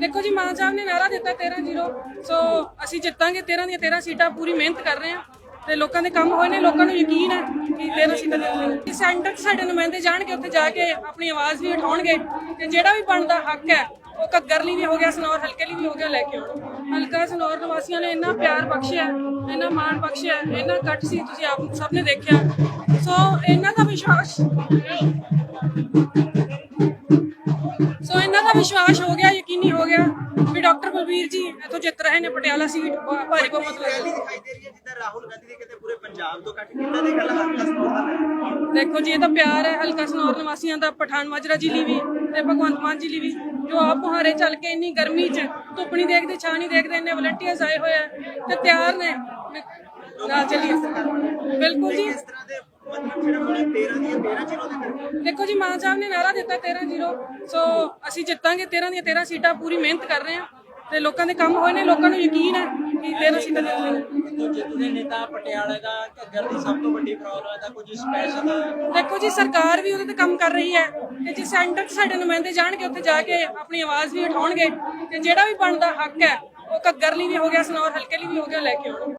ਦੇਖੋ ਜੀ, ਮਾਨ ਸਾਹਿਬ ਨੇ ਨਾਰਾ ਦਿੱਤਾ 13-0 ਸੋ ਅਸੀਂ ਜਿੱਤਾਂਗੇ 13 ਦੀਆਂ 13 ਸੀਟਾਂ, ਪੂਰੀ ਮਿਹਨਤ ਕਰ ਰਹੇ ਹਾਂ। ਤੇ ਲੋਕਾਂ ਦੇ ਕੰਮ ਹੋਏ ਨੇ, ਲੋਕਾਂ ਨੂੰ ਯਕੀਨ ਹੈ ਕਿ 13 ਸੀਟਾਂ ਜਿੱਤਾਂਗੇ ਸੈਂਟਰ 'ਚ ਸਾਡੇ ਨੁਮਾਇੰਦੇ ਜਾਣਗੇ, ਉੱਥੇ ਜਾ ਕੇ ਆਪਣੀ ਆਵਾਜ਼ ਵੀ ਉਠਾਉਣਗੇ। ਤੇ ਜਿਹੜਾ ਵੀ ਬਣਦਾ ਹੱਕ ਹੈ, ਉਹ ਘੱਗਰ ਲਈ ਵੀ ਹੋ ਗਿਆ, ਸਨੌਰ ਹਲਕੇ ਲਈ ਵੀ ਹੋ ਗਿਆ, ਲੈ ਕੇ ਆਉਣਾ ਹਲਕਾ ਸਨੌਰ ਨਿਵਾਸੀਆਂ ਨੇ ਇੰਨਾ ਪਿਆਰ ਬਖਸ਼ਿਆ, ਇੰਨਾ ਮਾਣ ਬਖਸ਼ਿਆ, ਇੰਨਾ ਕੱਟ ਸੀ, ਤੁਸੀਂ ਆਪ ਸਭ ਨੇ ਦੇਖਿਆ। ਸੋ ਇਹਨਾਂ ਦਾ ਵਿਸ਼ਵਾਸ ਸੋ ਇਹਨਾਂ ਦਾ ਵਿਸ਼ਵਾਸ ਹੋ ਗਿਆ ਯਕੀਨੀ ਹੋ ਗਿਆ। ਵੀ ਡਾਕਟਰ ਬਲਬੀਰ ਜੀ ਇੱਥੋਂ ਜਿੱਤ ਰਹੇ ਨੇ ਪਟਿਆਲਾ ਸੀਟ ਭਾ- ਭਾਰੀ ਬਹੁਮਤ ਨਾਲ ਰੈਲੀ ਦਿਖਾਈ ਦੇ ਰਹੀ ਹੈ ਜਿੱਦਾਂ ਰਾਹੁਲ ਗਾਂਧੀ ਦੇ ਕਿਤੇ ਪੂਰੇ ਪੰਜਾਬ ਤੋਂ ਕੱਟ ਕਿੰਨਾ ਦੀ ਗੱਲ ਹਲਕਾ ਹੈ। ਦੇਖੋ ਜੀ ਇਹ ਤਾਂ ਪਿਆਰ ਹੈ ਹਲਕਾ ਸਨੌਰ ਨਿਵਾਸੀਆਂ ਦਾ ਪਠਾਨ ਮਾਜਰਾ ਜੀ ਲਈ ਵੀ ਤੇ ਭਗਵੰਤ ਮਾਨ ਜੀ ਲਈ ਵੀ। ਜੋ ਆਪ ਮੁਹਾਰੇ ਚੱਲ ਕੇ ਇੰਨੀ ਗਰਮੀ 'ਚ ਧੁੱਪ ਨਹੀਂ ਦੇਖਦੇ ਛਾਂ ਨਹੀਂ ਦੇਖਦੇ ਇੰਨੇ ਵਲੰਟੀਅਰਸ ਆਏ ਹੋਏ ਆ ਤੇ ਤਿਆਰ ਨੇ। ਨਾਲ ਚੱਲੀਏ। ਬਿਲਕੁਲ ਜੀ। ਇਸ ਤਰ੍ਹਾਂ ਦੇ ਮਤਲਬ ਜਿਹੜਾ ਹੁਣ 13 ਦੀਆਂ 13 ਜ਼ੀਰੋ ਦੇ ਦੇਖੋ ਜੀ ਮਾਨ ਸਾਹਿਬ ਨੇ ਨਾਰਾ ਦਿੱਤਾ 13-0 ਸੋ ਅਸੀਂ ਜਿੱਤਾਂਗੇ 13 ਦੀਆਂ 13 ਸੀਟਾਂ ਪੂਰੀ ਮਿਹਨਤ ਕਰ ਰਹੇ ਹਾਂ ਤੇ ਲੋਕਾਂ ਦੇ ਕੰਮ ਹੋਏ ਨੇ ਲੋਕਾਂ ਨੂੰ ਯਕੀਨ ਹੈ ਕਿ 13 ਸੀਟਾਂ ਜਿੱਤਾਂਗੇ ਤੋਂ ਜਿੱਤਦੇ ਨੇਤਾ ਪਟਿਆਲੇ ਦਾ ਘੱਗਰ ਦੀ ਸਭ ਤੋਂ ਵੱਡੀ ਪ੍ਰੋਬਲਮ ਹੈ ਤਾਂ ਕੁਝ ਸਪੈਸ਼ਲ ਦੇਖੋ ਜੀ ਸਰਕਾਰ ਵੀ ਉਹਦੇ ਤੇ ਕੰਮ ਕਰ ਰਹੀ ਹੈ ਤੇ ਜੇ ਸੈਂਟਰ 'ਚ ਸਾਡੇ ਨੁਮਾਇੰਦੇ ਜਾਣਗੇ ਉੱਥੇ ਜਾ ਕੇ ਆਪਣੀ ਆਵਾਜ਼ ਵੀ ਉਠਾਉਣਗੇ ਤੇ ਜਿਹੜਾ ਵੀ ਬਣਦਾ ਹੱਕ ਹੈ ਉਹ ਘੱਗਰ ਲਈ ਵੀ ਹੋ ਗਿਆ ਸਨੌਰ ਹਲਕੇ ਲਈ ਵੀ ਹੋ ਗਿਆ ਲੈ ਕੇ ਆਉਣਾ